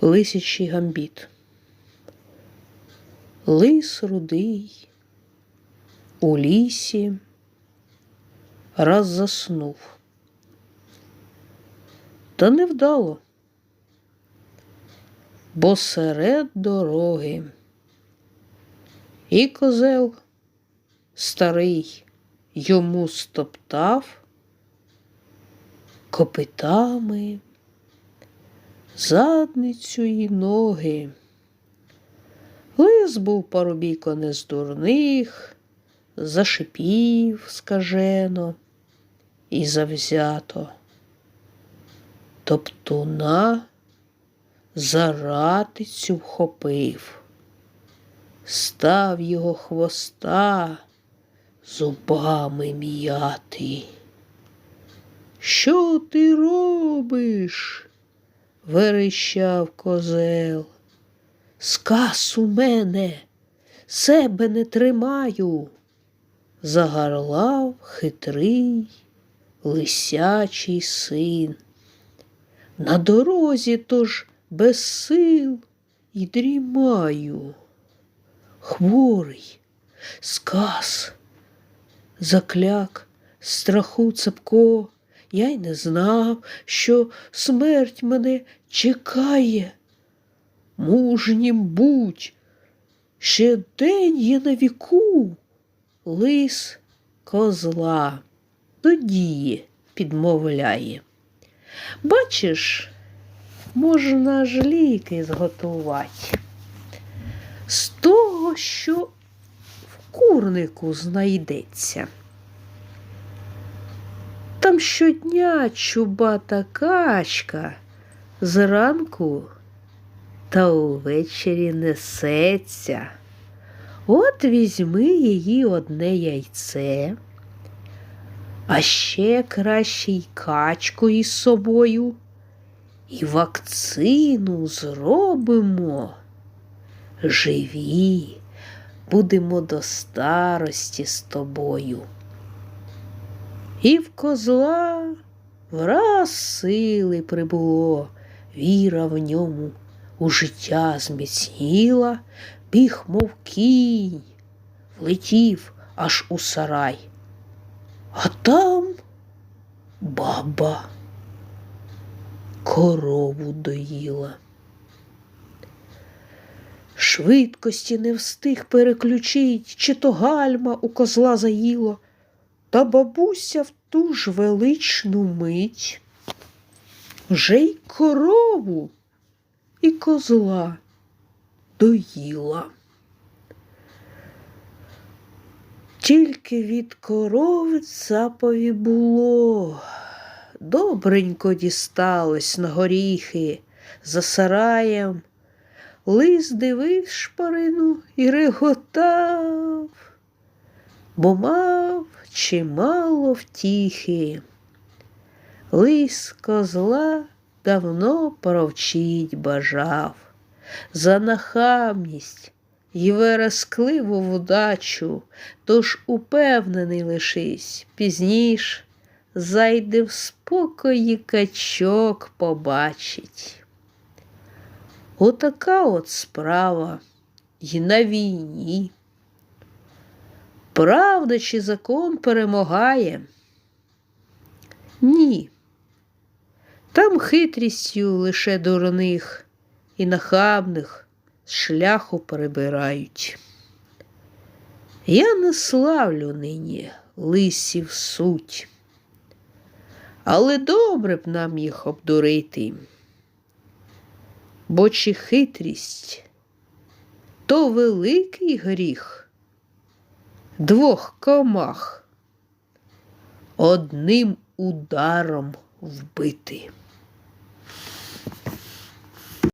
Лисячий гамбіт. Лис рудий у лісі раз заснув. Та невдало, бо серед дороги і козел старий йому стоптав копитами задницю й ноги. Лис був парубійко не з дурних, зашипів скажено і завзято. Топтуна за ратицю вхопив, став його хвоста зубами м'яти. Що ти робиш? Верещав козел. Сказ у мене, себе не тримаю, загарлав хитрий лисячий син. На дорозі тож без сил і дрімаю. Хворий, сказ, закляк, страху цепко, я й не знав, що смерть мене чекає. Мужнім будь, ще день є на віку, лис козла тоді підмовляє. Бачиш, можна ж ліки зготувати. З того, що в курнику знайдеться. Щодня чубата качка зранку та увечері несеться. От візьми її одне яйце, а ще краще й качку із собою, і вакцину зробимо. Живі, будемо до старості з тобою. І в козла враз сили прибуло, віра в ньому у життя зміцніла, біг, мов кінь, влетів аж у сарай. А там баба корову доїла. Швидкості не встиг переключить, чи то гальма у козла заїло. Та бабуся в ту ж величну мить вже й корову і козла доїла. Тільки від корови цапові було, добренько дісталось на горіхи за сараєм, лис дивив шпарину і реготав, бо мав чимало втіхи. Лис козла давно провчить бажав, за нахабність й верескливу вдачу, тож упевнений лишись, пізніш зайде в спокої качок побачить. Отака от справа й на війні. Правда чи закон перемагає? Ні. Там хитрістю лише дурних і нахабних з шляху перебирають. Я не славлю нині лисів суть, але добре б нам їх обдурити, бо чи хитрість то великий гріх двох комах одним ударом вбити.